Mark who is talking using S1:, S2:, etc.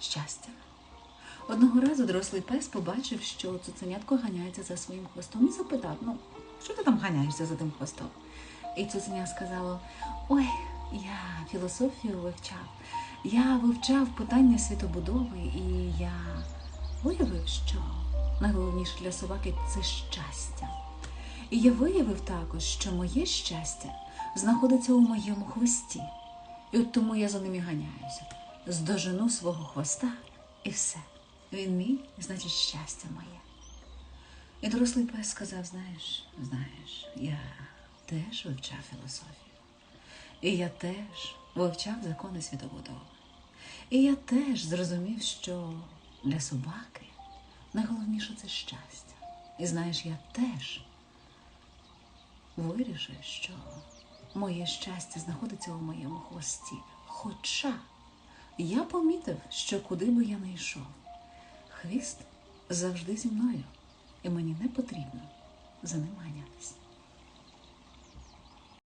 S1: щастя. Одного разу дорослий пес побачив, що цуценятко ганяється за своїм хвостом і запитав: ну, що ти там ганяєшся за тим хвостом? І цуценя сказало: Ой, я філософію вивчав. Я вивчав питання світобудови, і я виявив, що найголовніше для собаки це щастя. І я виявив також, що моє щастя знаходиться у моєму хвості. І от тому я за ним і ганяюся. Здожену свого хвоста і все. Він мій, значить, щастя моє. І дорослий пес сказав: знаєш, знаєш, я теж вивчав філософію. І я теж вивчав закони світобудови. І я теж зрозумів, що для собаки найголовніше це щастя. І знаєш, я теж вирішив, що моє щастя знаходиться у моєму хвості. Хоча я помітив, що куди би я не йшов, хвіст завжди зі мною, і мені не потрібно за ним ганятися.